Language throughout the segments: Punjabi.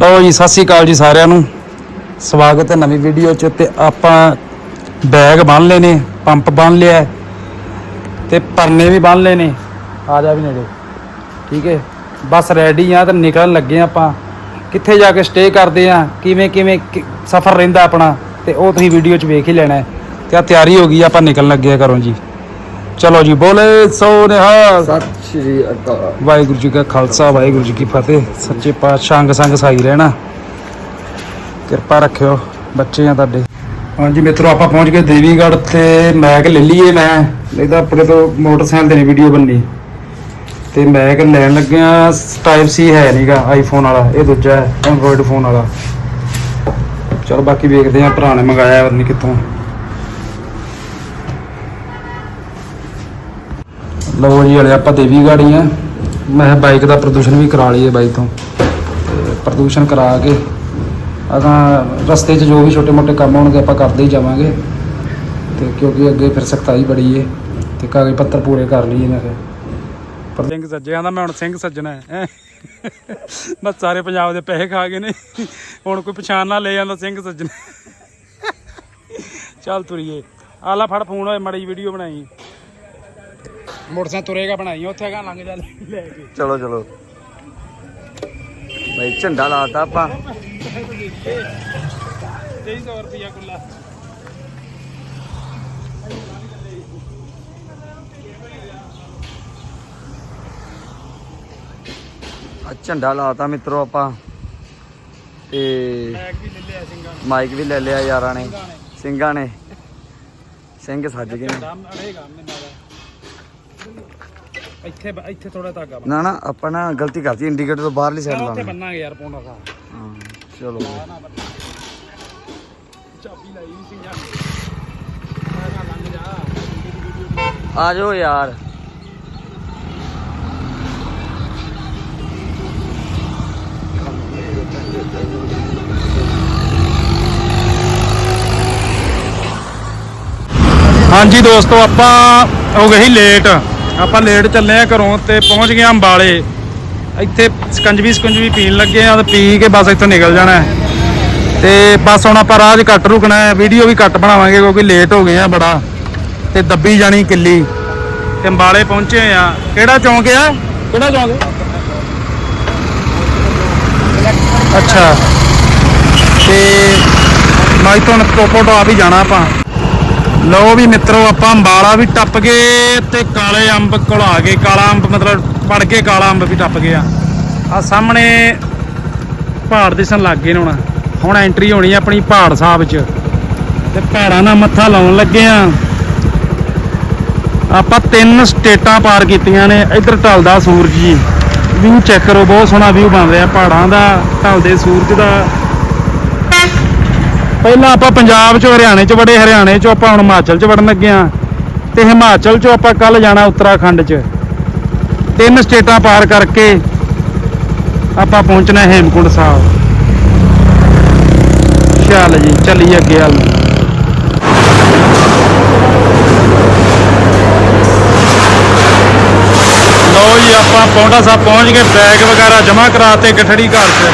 ਲਓ ਜੀ ਸਤਿ ਸ੍ਰੀ ਅਕਾਲ ਜੀ ਸਾਰਿਆਂ ਨੂੰ। ਸਵਾਗਤ ਹੈ ਨਵੀਂ ਵੀਡੀਓ 'ਚ ਤੇ ਆਪਾਂ ਬੈਗ ਬੰਨ ਲਏ ਨੇ ਪੰਪ ਬੰਨ ਲਿਆ ਹੈ, ਤੇ ਪਰਨੇ ਵੀ ਬੰਨ ਲਏ ਨੇ। ਆ ਜਾ ਵੀ ਨੇੜੇ। ਠੀਕ ਹੈ। ਬਸ ਰੈਡੀ ਆ ਤੇ ਨਿਕਲਣ ਲੱਗੇ ਆ ਆਪਾਂ। ਕਿੱਥੇ ਜਾ ਕੇ ਸਟੇ ਕਰਦੇ ਆ ਕਿਵੇਂ ਕਿਵੇਂ ਸਫ਼ਰ ਰਹਿੰਦਾ ਆਪਣਾ? ਤੇ ਉਹ ਤੁਸੀਂ ਵੀਡੀਓ 'ਚ ਵੇਖ ਹੀ ਲੈਣਾ ਹੈ। ਤੇ ਆ ਤਿਆਰੀ ਹੋ ਗਈ ਆਪਾਂ ਨਿਕਲਣ ਲੱਗੇ ਆ ਘਰੋਂ ਜੀ। ਚਲੋ ਜੀ ਬੋਲੇ ਸੋ ਨਿਹਾਲ। ਸਤਿ ਸ਼੍ਰੀ ਅਕਾਲ। ਵਾਹਿਗੁਰੂ ਜੀ ਕਾ ਖਾਲਸਾ ਵਾਹਿਗੁਰੂ ਜੀ ਕੀ ਫਤਿਹ। ਸੱਚੇ ਪਾਤਸ਼ਾਹ ਅੰਗ ਸੰਗ ਸਾਈ ਰਹਿਣਾ। ਕਿਰਪਾ ਰੱਖਿਓ ਬੱਚੇ ਆ ਤੁਹਾਡੇ ਹਾਂਜੀ ਮਿੱਤਰੋ ਆਪਾਂ ਪਹੁੰਚ ਗਏ ਦੇਵੀਗੜ੍ਹ ਤੇ ਮੈਕ ਲੈ ਲਈਏ ਮੈਂ। ਨਹੀਂ ਤਾਂ ਆਪਣੇ ਤੋਂ ਮੋਟਰਸਾਈਕਲ ਤੇ ਨਹੀਂ ਵੀਡੀਓ ਬਣਨੀ। ਤੇ ਮੈਕ ਲੈਣ ਲੱਗਿਆ ਟਾਈਪ ਸੀ ਹੈ ਨਹੀਂਗਾ ਆਈਫੋਨ ਵਾਲਾ। ਇਹ ਦੂਜਾ ਹੈ ਐਂਡਰੋਇਡ ਫੋਨ ਵਾਲਾ। ਚਲੋ ਬਾਕੀ ਵੇਖਦੇ ਆ ਭਰਾ ਨੇ ਮੰਗਾਇਆ ਪਤਾ ਨਹੀਂ ਕਿੱਥੋਂ। ਲਓ ਜੀ, ਹਲੇ ਆਪਾਂ ਦੇਵੀ ਗਾੜੀ ਆ। ਮੈਂ ਬਾਈਕ ਦਾ ਪ੍ਰਦੂਸ਼ਣ ਵੀ ਕਰਾ ਲਈਏ ਬਾਈਕ ਤੋਂ। ਪ੍ਰਦੂਸ਼ਣ ਕਰਾ ਕੇ ਅਗਾਂ ਰਸਤੇ 'ਚ ਜੋ ਵੀ ਛੋਟੇ-ਮੋਟੇ ਕੰਮ ਹੋਣਗੇ ਆਪਾਂ ਕਰਦੇ ਹੀ ਜਾਵਾਂਗੇ। ਤੇ ਕਿਉਂਕਿ ਅੱਗੇ ਫਿਰ ਸਖਤਾਈ ਬੜੀ ਏ ਤੇ ਕਾਗਜ਼ ਪੱਤਰ ਪੂਰੇ ਕਰ ਲਈਏ ਮੈਂ ਫਿਰ ਪਰ ਸਿੰਘ ਸੱਜਿਆਂ ਦਾ ਮੈਂ ਹੁਣ ਸਿੰਘ ਸੱਜਣਾ ਹੈ ਬਸ ਸਾਰੇ ਪੰਜਾਬ ਦੇ ਪੈਸੇ ਖਾ ਗਏ ਨੇ। ਹੁਣ ਕੋਈ ਪਛਾਣ ਨਾ ਲੈ ਜਾਂਦਾ ਸਿੰਘ ਸੱਜਣਾ। ਚੱਲ ਤੁਰੀਏ। ਆਲਾ ਫੜ ਫੋਨ ਹੋਏ ਮੜੀ ਵੀਡੀਓ ਬਣਾਈ। ਮੋਟਰਸਾਈਕਲ ਤੁਰੇਗਾ ਬਣਾਈ ਉੱਥੇ ਹੈਗਾ ਲੰਘ ਜਾ ਲੈ ਕੇ। ਚਲੋ ਚਲੋ। ਭਾਈ ਝੰਡਾ ਲਾਤਾ ਆਪਾਂ। 2300 ਰੁਪਿਆ ਕੁੱਲਾ। ਆ ਝੰਡਾ ਲਾਤਾ ਮਿੱਤਰੋ ਆਪਾਂ। ਤੇ ਬੈਗ ਵੀ ਲੈ ਲਿਆ ਸਿੰਘਾਂ ਮਾਈਕ ਵੀ ਲੈ ਲਿਆ ਯਾਰਾਂ ਨੇ। ਸਿੰਘਾਂ ਨੇ। ਸਿੰਘ ਸੱਜ ਗਏ ਨੇ। ਦਮ ਅੜੇਗਾ ਮੈਨੂੰ ਇੱਥੇ ਬ- ਇੱਥੇ ਥੋੜਾ ਧਾਗਾ ਬੰਨ ਨਾ ਨਾ ਆਪਾਂ ਨਾ ਗਲਤੀ ਕਰਤੀ ਇੰਡੀਕੇਟਰ ਤੋਂ ਬਾਹਰਲੀ ਸਾਈਡ ਉੱਥੇ ਲਾਉਣਾ। ਬੰਨਾਂਗੇ ਯਾਰ ਪੌਂਡਾ ਸਾ ਹਾਂ ਚਲੋ। ਚਾਬੀ ਲਾਈ ਨਹੀਂ ਸਿੰਘਾਂ ਮੈਂ ਕਿਹਾ ਲੰਘ ਜਾ। ਆ ਜਾਓ ਯਾਰ। ਹਾਂਜੀ ਦੋਸਤੋ ਆਪਾਂ ਹੋ ਗਏ ਸੀ ਲੇਟ ਆਪਾਂ ਲੇਟ ਚੱਲੇ ਆ ਘਰੋਂ ਤੇ ਪਹੁੰਚ ਗਏ ਆ ਅੰਬਾਲੇ। ਇੱਥੇ ਸਕੰਜਵੀ ਸਕੰਜਵੀ ਪੀਣ ਲੱਗੇ ਆ ਤੇ ਪੀ ਕੇ ਬਸ ਇੱਥੋਂ ਨਿਕਲ ਜਾਣਾ ਹੈ। ਤੇ ਬਸ ਹੁਣ ਆਪਾਂ ਰਾਜ ਘੱਟ ਰੁਕਣਾ ਹੈ। ਵੀਡੀਓ ਵੀ ਘੱਟ ਬਣਾਵਾਂਗੇ ਕਿਉਂਕਿ ਲੇਟ ਹੋ ਗਏ ਆ ਬੜਾ। ਤੇ ਦੱਬੀ ਜਾਣੀ ਕਿੱਲੀ। ਤੇ ਅੰਬਾਲੇ ਪਹੁੰਚੇ ਆ। ਕਿਹੜਾ ਚੌਂਕ ਆ? ਕਿਹੜਾ ਚੌਂਕ? ਅੱਛਾ। ਤੇ ਮੈਂ ਤੋਂ ਟੋਪੋ ਟੋਪ ਹੀ ਜਾਣਾ ਆਪਾਂ। ਲਓ ਵੀ ਮਿੱਤਰੋ, ਆਪਾਂ ਅੰਬਾਲਾ ਵੀ ਟੱਪ ਗਏ ਤੇ ਕਾਲੇ ਅੰਬ ਕੋਲ ਆ ਗਏ। ਕਾਲਾ ਅੰਬ ਮਤਲਬ ਪੜ ਕੇ ਕਾਲਾ ਅੰਬ ਵੀ ਟੱਪ ਗਿਆ। ਆ ਸਾਹਮਣੇ ਪਹਾੜ ਦਿਸਣ ਲੱਗ ਗਏ ਨੇ ਹੁਣ। ਹੁਣ ਐਂਟਰੀ ਹੋਣੀ ਆਪਣੀ ਪਹਾੜ ਸਾਹਿਬ ਚ। ਤੇ ਪਹਾੜਾਂ ਨਾਲ ਮੱਥਾ ਲਾਉਣ ਲੱਗੇ ਆ। ਆਪਾਂ ਤਿੰਨ ਸਟੇਟਾਂ ਪਾਰ ਕੀਤੀਆਂ ਨੇ। ਇੱਧਰ ਢਲਦਾ ਸੂਰਜ ਜੀ। ਵਿਊ ਚੈੱਕ ਕਰੋ, ਬਹੁਤ ਸੋਹਣਾ ਵਿਊ ਬਣ ਰਿਹਾ ਪਹਾੜਾਂ ਦਾ। ਢਲਦੇ ਸੂਰਜ ਦਾ। ਪਹਿਲਾਂ ਆਪਾਂ ਪੰਜਾਬ ਚੋਂ, ਹਰਿਆਣੇ ਚ ਵੜੇ, ਹਰਿਆਣੇ ਚੋਂ ਆਪਾਂ ਹੁਣ ਹਿਮਾਚਲ ਚ ਵੜਨ ਲੱਗੇ ਆ ਤੇ ਹਿਮਾਚਲ ਚੋਂ ਆਪਾਂ ਕੱਲ ਜਾਣਾ ਉੱਤਰਾਖੰਡ ਚ। ਤਿੰਨ ਸਟੇਟਾਂ ਪਾਰ ਕਰਕੇ ਆਪਾਂ ਪਹੁੰਚਣਾ ਹੇਮਕੁੰਡ ਸਾਹਿਬ। ਚੱਲ ਜੀ, ਚੱਲੀਏ ਅੱਗੇ ਵੱਲ। ਨੂੰ। ਲਓ ਜੀ, ਆਪਾਂ ਪੌਂਡਾ ਸਾਹਿਬ ਪਹੁੰਚ ਗਏ, ਬੈਗ ਵਗੈਰਾ ਜਮ੍ਹਾਂ ਕਰਾਤੇ ਗਠੜੀ ਘਰ 'ਚ।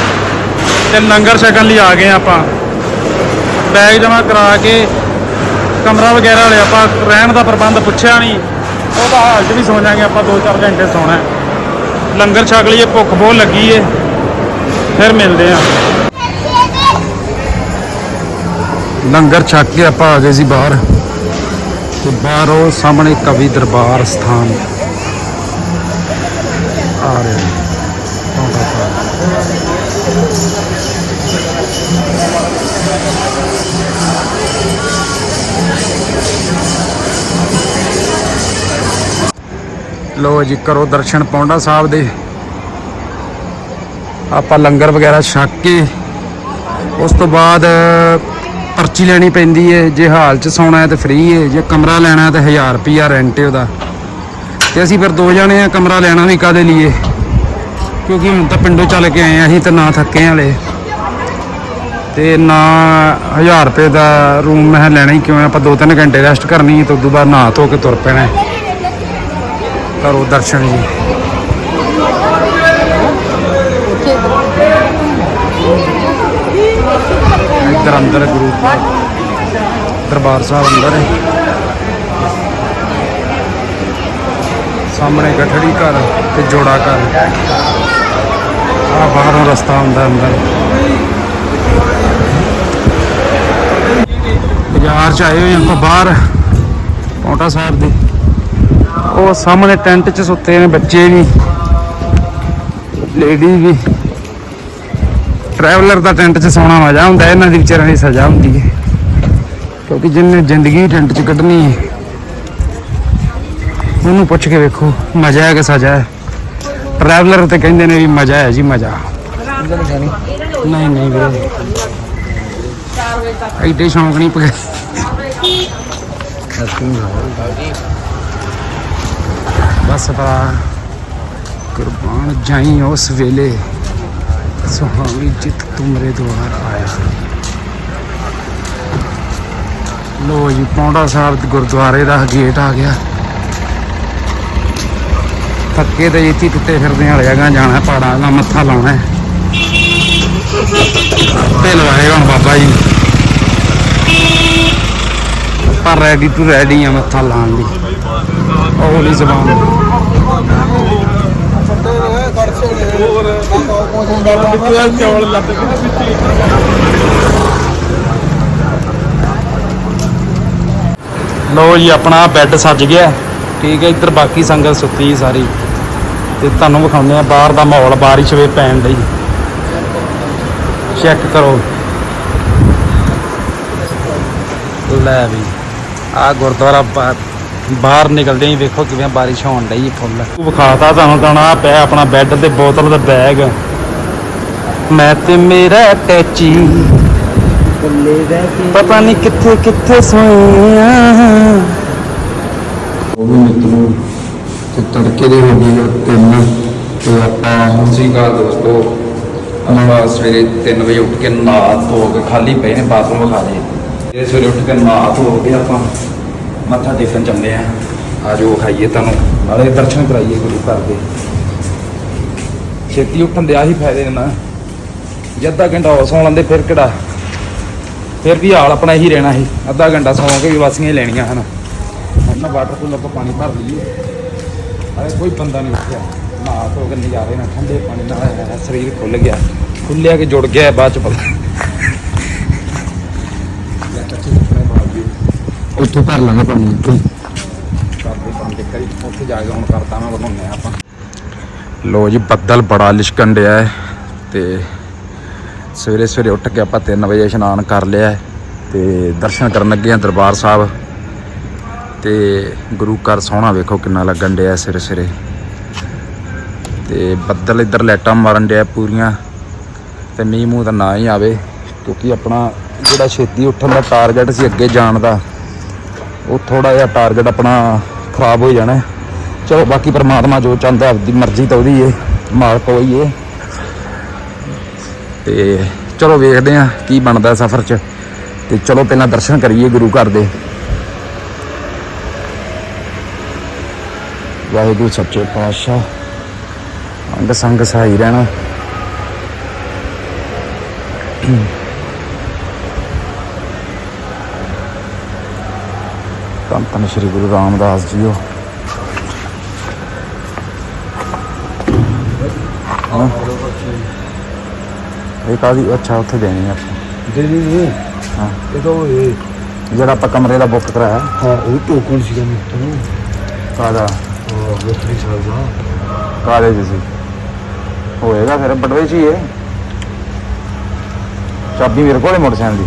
ਤੇ ਲੰਗਰ ਛਕਣ ਲਈ ਆ ਗਏ ਆਪਾਂ। ਬੈਗ ਜਮ੍ਹਾਂ ਕਰਾ ਕੇ ਕਮਰਾ ਵਗੈਰਾ ਵਾਲੇ ਆਪਾਂ ਰਹਿਣ ਦਾ ਪ੍ਰਬੰਧ ਪੁੱਛਿਆ ਨਹੀਂ ਉਹਦਾ ਹਾਲ 'ਚ ਵੀ ਸੌ ਜਾਾਂਗੇ, ਆਪਾਂ 2-4 ਘੰਟੇ ਸੌਣਾ ਲੰਗਰ ਛਕ ਲਈਏ, ਭੁੱਖ ਬਹੁਤ ਲੱਗੀ ਏ। ਫਿਰ ਮਿਲਦੇ ਆ ਲੰਗਰ ਛਕ ਕੇ ਆਪਾਂ ਆ ਗਏ ਸੀ ਬਾਹਰ। ਤੇ ਬਾਹਰ ਸਾਹਮਣੇ ਕਵੀ ਦਰਬਾਰ ਸਥਾਨ। ਆ ਰਿਹਾ। ਹੈ। ਲੋ ਜੀ, ਕਰੋ ਦਰਸ਼ਨ ਪੌਂਡਾ ਸਾਹਿਬ ਦੇ। ਆਪਾਂ ਲੰਗਰ ਵਗੈਰਾ ਛਕ ਕੇ ਉਸ ਤੋਂ ਬਾਅਦ ਪਰਚੀ ਲੈਣੀ ਪੈਂਦੀ ਹੈ ਜੇ ਹਾਲ ਚ ਸੌਣਾ ਹੈ ਤੇ ਫ੍ਰੀ ਹੈ ਜੇ ਕਮਰਾ ਲੈਣਾ ਹੈ ਤੇ 1000 ਰੁਪਿਆ ਰੈਂਟ ਹੈ ਉਹਦਾ। ਤੇ ਅਸੀਂ ਫਿਰ ਦੋ ਜਣੇ ਆ, ਕਮਰਾ ਲੈਣਾ ਵੀ ਕਾਦੇ ਲਈਏ ਕਿਉਂਕਿ ਹੁਣ ਤਾਂ ਪਿੰਡੋਂ ਚੱਲ ਕੇ ਆਏ ਆ, ਅਸੀਂ ਤਾਂ ਨਾ ਥੱਕੇ ਵਾਲੇ ਹਲੇ। ਤੇ ਨਾ 1000 ਰੁਪਏ ਦਾ ਰੂਮ ਮੈਂ ਲੈਣਾ ਹੀ ਕਿਉਂ ਆਪਾਂ 2-3 ਘੰਟੇ ਰੈਸਟ ਕਰਨੀ ਹੈ ਤੇ ਉਸ ਤੋਂ ਬਾਅਦ ਨਹਾ ਧੋ ਕੇ ਤੁਰ ਪੈਣਾ ਕਰੋ ਦਰਸ਼ਨ ਜੀ। ਆ ਅੰਦਰ ਗੁਰੂ ਦਰਬਾਰ ਸਾਹਿਬ ਅੰਦਰ ਹੈ। ਸਾਹਮਣੇ ਗਠੜੀ ਘਰ ਤੇ ਜੋੜਾ ਘਰ। ਆ ਬਾਹਰੋਂ ਰਸਤਾ ਹੁੰਦਾ ਅੰਦਰ। ਬਾਜ਼ਾਰ ਚ ਆਏ ਹੋਏ ਹਾਂ ਆਪਾਂ ਬਾਹਰ ਪੌਂਟਾ ਸਾਹਿਬ ਦੇ। ਉਹ ਸਾਹਮਣੇ ਟੈਂਟ 'ਚ ਸੁੱਤੇ ਨੇ, ਬੱਚੇ ਵੀ ਲੇਡੀ ਵੀ। ਟਰੈਵਲਰ ਦਾ ਟੈਂਟ 'ਚ ਸੌਣਾ ਮਜ਼ਾ ਹੁੰਦਾ ਇਹਨਾਂ ਦੀ ਵਿਚਾਰਿਆਂ ਦੀ ਸਜ਼ਾ ਹੁੰਦੀ ਹੈ। ਕਿਉਂਕਿ ਜਿੰਨੇ ਜ਼ਿੰਦਗੀ ਟੈਂਟ 'ਚ ਕੱਢਣੀ ਹੈ, ਉਹਨੂੰ ਪੁੱਛ ਕੇ ਵੇਖੋ, ਮਜ਼ਾ ਹੈ ਕਿ ਸਜ਼ਾ ਹੈ? ਟਰੈਵਲਰ ਤੇ ਕਹਿੰਦੇ ਨੇ ਵੀ ਮਜ਼ਾ ਹੈ ਜੀ, ਮਜ਼ਾ। ਨਹੀਂ ਨਹੀਂ ਵੀਰੇ। ਐਡੇ ਸ਼ੌਂਕ ਨਹੀਂ ਪਏ। ਬਸ ਪਾ ਕੁਰਬਾਨ ਜਾਈ ਉਸ ਵੇਲੇ ਸੁਹਾਵੀ ਜਿਤ ਤੁਮਰੇ ਦੁਆਰ ਆਇਆ। ਲੋ ਜੀ, ਪੌਂਡਾ ਸਾਹਿਬ ਗੁਰਦੁਆਰੇ ਦਾ ਗੇਟ ਆ ਗਿਆ। ਥੱਕੇ ਤੇ ਇੱਥੇ ਟੁੱਟੇ ਫਿਰਦੇ ਵਾਲੇ ਹੈਗਾ ਜਾਣਾ ਪਹਾੜਾਂ ਦਾ ਮੱਥਾ ਲਾਉਣਾ ਤੇ ਲਵਾਏਗਾ ਹੁਣ ਬਾਬਾ ਜੀ। ਪਰ ਰੈਡੀ ਟੂ ਰੈਡੀ ਆ ਮੱਥਾ ਲਾਉਣ ਲਈ ਉਹ ਲਈ ਜ਼ਬਾਨ ਲੋ ਜੀ, ਆਪਣਾ ਬੈੱਡ ਸੱਜ ਗਿਆ। ਠੀਕ ਹੈ, ਇੱਧਰ ਬਾਕੀ ਸੰਗਤ ਸੁੱਤੀ ਸਾਰੀ। ਤੇ ਤੁਹਾਨੂੰ ਵਿਖਾਉਂਦੇ ਆ ਬਾਹਰ ਦਾ ਮਾਹੌਲ, ਬਾਰਿਸ਼ ਵੇ ਪੈਣ ਲਈ। ਚੈੱਕ ਕਰੋ। ਲੈ ਵੀ ਆ ਗੁਰਦੁਆਰਾ ਬਾਹਰ ਨਿਕਲਦੇ ਹੀ ਵੇਖੋ ਕਿਵੇਂ ਬਾਰਿਸ਼ ਹੋਣ ਡਈ ਫੁੱਲ। ਵਿਖਾਤਾ ਤੁਹਾਨੂੰ ਤਾਂ ਆ ਪਿਆ ਆਪਣਾ ਬੈੱਡ ਤੇ ਬੋਤਲ ਤੇ ਬੈਗ। ਮੈਂ ਤੇ ਮੇਰਾ ਟੈਚੀ। ਪਤਾ ਨਹੀਂ ਕਿੱਥੇ ਕਿੱਥੇ ਸੋਏ ਆ ਉਹ ਵੀ ਮਿੱਤਰੋ ਤੇ ਤੜਕੇ ਦੇ ਹੋ ਗਏ ਤਿੰਨ ਤੇ ਆਪਾਂ ਸ੍ਰੀ ਅਕਾਲ ਦੋਸਤੋ ਆਪਾਂ ਸਵੇਰੇ 3 ਵਜੇ ਉੱਠ ਕੇ ਨਹਾ ਧੋ ਕੇ ਖਾਲੀ ਪਏ ਨੇ ਬਾਥਰੂਮ ਵਿਖਾ ਲਏ। ਇਹ ਸਵੇਰੇ ਉੱਠ ਕੇ ਨਹਾ ਧੋ ਕੇ ਆਪਾਂ ਮੱਥਾ ਟੇਕਣ ਚੱਲੇ ਆ। ਆਜੋ ਖਾਈਏ ਤੁਹਾਨੂੰ। ਨਾਲੇ ਦਰਸ਼ਨ ਕਰਾਈਏ ਗੁਰੂ ਘਰ ਦੇ। ਛੇਤੀ ਉੱਠਣ ਦੇ ਆਹੀ ਫਾਇਦੇ ਨੇ ਨਾ। ਜੇ ਅੱਧਾ ਘੰਟਾ ਹੋਰ ਸੌਂ ਲੈਂਦੇ, ਫਿਰ ਕਿਹੜਾ? ਫਿਰ ਵੀ ਹਾਲ ਆਪਣਾ ਇਹੀ ਰਹਿਣਾ ਸੀ। ਅੱਧਾ ਘੰਟਾ ਸੌਂ ਕੇ ਵੀ ਵਾਸੀਆਂ ਹੀ ਲੈਣੀਆਂ ਹਨ। ਨਾ ਵਾਟਰ ਕੂਲਰ ਆਪਾਂ ਪਾਣੀ ਭਰ ਲਈਏ। ਅਰੇ ਕੋਈ ਬੰਦਾ ਨਹੀਂ ਉੱਠਿਆ। ਨਹਾ ਧੋ ਕੇ ਨਜ਼ਾਰੇ ਨਾਲ ਠੰਡੇ ਪਾਣੀ ਨਾਲ ਸਰੀਰ ਖੁੱਲ ਗਿਆ। ਖੁੱਲਿਆ ਕਿ ਜੁੜ ਗਿਆ, ਬਾਅਦ ਚ ਪਤਾ। ਉੱਥੋਂ ਭਰ ਲਾਂਗੇ ਪਾਣੀ ਉੱਥੋਂ ਕਰਦੇ ਬੰਦ ਕਰੀ ਉੱਥੇ ਜਾ ਕੇ ਹੁਣ ਕਰਦਾ ਮੈਂ ਬਣਾਉਂਦੇ ਆਪਾਂ ਲੋ ਜੀ, ਬੱਦਲ ਬੜਾ ਲਿਸ਼ਕਣ ਡਿਆ ਹੈ ਤੇ ਸਵੇਰੇ ਸਵੇਰੇ ਉੱਠ ਕੇ ਆਪਾਂ 3 ਵਜੇ ਇਸ਼ਨਾਨ ਕਰ ਲਿਆ ਹੈ ਤੇ ਦਰਸ਼ਨ ਕਰਨ ਲੱਗੇ ਆ ਦਰਬਾਰ ਸਾਹਿਬ। ਤੇ ਗੁਰੂ ਘਰ ਸੋਹਣਾ ਵੇਖੋ ਕਿੰਨਾ ਲੱਗਣ ਡਿਆ ਸਵੇਰੇ ਸਵੇਰੇ। ਤੇ ਬੱਦਲ ਇੱਧਰ ਲੈਟਾਂ ਮਾਰਨ ਡਿਆ ਪੂਰੀਆਂ ਤੇ ਮੀਂਹ ਮੂੰਹ ਤਾਂ ਨਾ ਹੀ ਆਵੇ ਕਿਉਂਕਿ ਆਪਣਾ ਜਿਹੜਾ ਛੇਤੀ ਉੱਠਣ ਦਾ ਟਾਰਗੇਟ ਸੀ ਅੱਗੇ ਜਾਣ ਦਾ ਉਹ ਥੋੜਾ ਜਿਹਾ ਟਾਰਗੇਟ ਆਪਣਾ ਖਰਾਬ ਹੋ ਜਾਣਾ ਚਲੋ, ਬਾਕੀ ਪਰਮਾਤਮਾ ਜੋ ਚਾਹੁੰਦਾ ਆਪਦੀ ਮਰਜ਼ੀ ਤਾਂ ਉਹਦੀ ਏ, ਮਾਲਕ ਹੋਈ ਏ। ਤੇ ਚਲੋ, ਵੇਖਦੇ ਆ ਕੀ ਬਣਦਾ ਸਫ਼ਰ 'ਚ। ਤੇ ਚਲੋ, ਪਹਿਲਾਂ ਦਰਸ਼ਨ ਕਰੀਏ ਗੁਰੂ ਘਰ ਦੇ। ਵਾਹਿਗੁਰੂ, ਸੱਚੇ ਪਾਤਸ਼ਾਹ, ਅੰਗ ਸੰਗ ਸਹਾਈ ਰਹਿਣਾ। ਧੰਨ ਧੰਨ ਸ਼੍ਰੀ ਗੁਰੂ ਰਾਮਦਾਸ ਜੀਓ। ਇਹ ਕਾਦੀ ਅੱਛਾ ਉੱਥੇ ਦੇਣੀ ਆ ਦੇ ਦੇ ਦੇ ਹਾਂ। ਇਹ ਤਾਂ ਉਹ ਇਹ। ਜਿਹੜਾ ਆਪਾਂ ਕਮਰੇ ਦਾ ਬੁੱਕ ਕਰਾਇਆ। ਹਾਂ ਉਹ ਟੋਕਨ ਸੀਗਾ ਮਿੱਤਰੋ ਕਾਦਾ ਹਾਂ ਵੇਖੜੀ ਸਾਹਿਬ ਦਾ। ਚ ਸੀ? ਹੋਏਗਾ ਫਿਰ ਬਟਵੇ ਚ ਹੀ ਹੈ ਚਾਬੀ ਮੇਰੇ ਕੋਲੇ ਮੋਟਰਸਾਈਕਲ ਦੀ।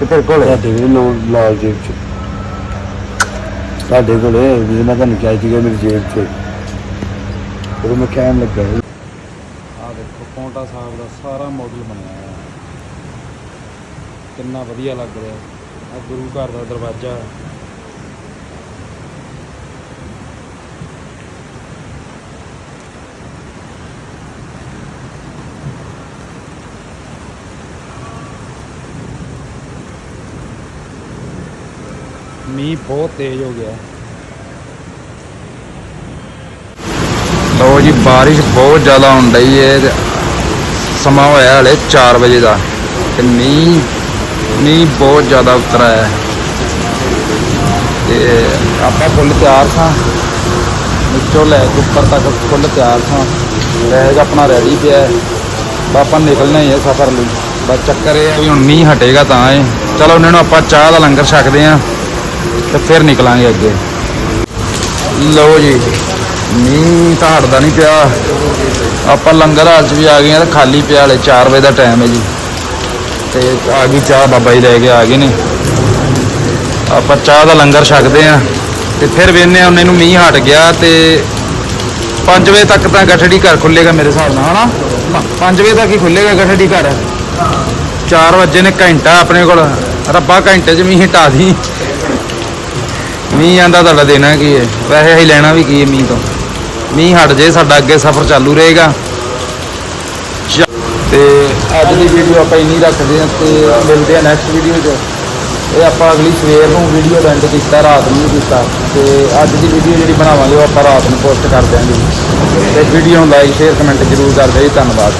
ਕਿ ਤੇਰੇ ਕੋਲੇ? ਲਾਲ ਜੇਬ ਚ। ਸਾਡੇ ਕੋਲੇ ਵੀ ਮੈਂ ਤੁਹਾਨੂੰ ਕਿਹਾ ਸੀਗਾ ਮੇਰੀ ਜੇਬ ਚ। ਉਹ ਮੈਂ ਕਹਿਣ ਲੱਗਾ ਆ ਦੇਖੋ, ਪੌਂਟਾ ਸਾਹਿਬ ਦਾ ਸਾਰਾ ਮਾਡਲ ਬਣਿਆ ਹੋਇਆ। ਕਿੰਨਾ ਵਧੀਆ ਲੱਗ ਰਿਹਾ। ਆ ਗੁਰੂ ਘਰ ਦਾ ਦਰਵਾਜ਼ਾ। ਮੀਂਹ ਬਹੁਤ ਤੇਜ਼ ਹੋ ਗਿਆ। ਲੋ ਜੀ, ਬਾਰਿਸ਼ ਬਹੁਤ ਜ਼ਿਆਦਾ ਹੋਣ ਡਈ ਏ ਤੇ ਸਮਾਂ ਹੋਇਆ ਹਲੇ 4 ਵਜੇ ਦਾ ਤੇ ਮੀਂਹ ਮੀਂਹ ਬਹੁਤ ਜ਼ਿਆਦਾ ਉਤਰ ਆਇਆ ਹੈ। ਤੇ ਆਪਾਂ ਫੁੱਲ ਤਿਆਰ ਸਾਂ। ਵਿੱਚੋਂ ਲੈ ਕੇ ਉੱਪਰ ਤੱਕ ਫੁੱਲ ਤਿਆਰ ਸਾਂ। ਬੈਗ ਆਪਣਾ ਰੈਡੀ ਪਿਆ। ਹੈ। ਆਪਾਂ ਨਿਕਲਣਾ ਹੀ ਹੈ ਸਫ਼ਰ ਲਈ। ਬਸ ਚੱਕਰ ਇਹ ਹੈ ਵੀ ਹੁਣ ਮੀਂਹ ਹਟੇਗਾ ਤਾਂ ਇਹ। ਚਲੋ, ਉਹਨਾਂ ਨੂੰ ਆਪਾਂ ਚਾਹ ਦਾ ਲੰਗਰ ਛਕਦੇ ਆਂ। ਤੇ ਫਿਰ ਨਿਕਲਾਂਗੇ ਅੱਗੇ। ਲਓ ਜੀ, ਮੀਂਹ ਤਾਂ ਹਟਦਾ ਨਹੀਂ ਪਿਆ। ਆਪਾਂ ਲੰਗਰ ਹਾਲ 'ਚ ਵੀ ਆ ਗਏ ਆ, ਤੇ ਖਾਲੀ ਪਿਆ ਹਲੇ 4 ਵਜੇ ਦਾ ਟਾਈਮ ਹੈ ਜੀ। ਤੇ ਆ ਗਈ ਚਾਹ, ਬਾਬਾ ਜੀ ਲੈ ਕੇ ਆ ਗਏ ਨੇ। ਆਪਾਂ ਚਾਹ ਦਾ ਲੰਗਰ ਛਕਦੇ ਆ ਤੇ ਫਿਰ ਵੇਖਨੇ ਆ ਉਹਨੇ ਨੂੰ ਮੀਂਹ ਹਟ ਗਿਆ ਤੇ 5 ਵਜੇ ਤੱਕ ਤਾਂ ਗਠੜੀ ਘਰ ਖੁੱਲੇਗਾ ਮੇਰੇ ਹਿਸਾਬ ਨਾਲ, ਹਨਾ? 5 ਵਜੇ ਤੱਕ ਹੀ ਖੁੱਲੇਗਾ ਗਠੜੀ ਘਰ। 4 ਵਜੇ ਨੇ ਘੰਟਾ ਆਪਣੇ ਕੋਲ। ਰੱਬਾ ਘੰਟੇ 'ਚ ਮੀਂਹ ਹਟਾ ਦੀ। ਮੀਂਹ ਆਂਦਾ ਤੁਹਾਡਾ ਦੇਣਾ ਕੀ ਹੈ ਵੈਸੇ ਅਸੀਂ ਲੈਣਾ ਵੀ ਕੀ ਹੈ ਮੀਂਹ ਤੋਂ? ਮੀਂਹ ਹਟ ਜੇ, ਸਾਡਾ ਅੱਗੇ ਸਫ਼ਰ ਚਾਲੂ ਰਹੇਗਾ। ਚ- ਤੇ ਅੱਜ ਦੀ ਵੀਡੀਓ ਆਪਾਂ ਇੰਨੀ ਰੱਖਦੇ ਹਾਂ ਤੇ ਮਿਲਦੇ ਹਾਂ ਨੈਕਸਟ ਵੀਡੀਓ 'ਚ। ਇਹ ਆਪਾਂ ਅਗਲੀ ਸਵੇਰ ਨੂੰ ਵੀਡੀਓ ਦਾ ਐਂਡ ਕੀਤਾ, ਰਾਤ ਨੂੰ ਵੀ ਕੀਤਾ। ਤੇ ਅੱਜ ਦੀ ਵੀਡੀਓ ਜਿਹੜੀ ਬਣਾਵਾਂਗੇ, ਉਹ ਆਪਾਂ ਰਾਤ ਨੂੰ ਪੋਸਟ ਕਰ ਦਿਆਂਗੇ। ਤੇ ਵੀਡੀਓ ਨੂੰ ਲਾਈਕ ਸ਼ੇਅਰ ਕਮੈਂਟ ਜ਼ਰੂਰ ਕਰਦੇ ਜੀ। ਧੰਨਵਾਦ।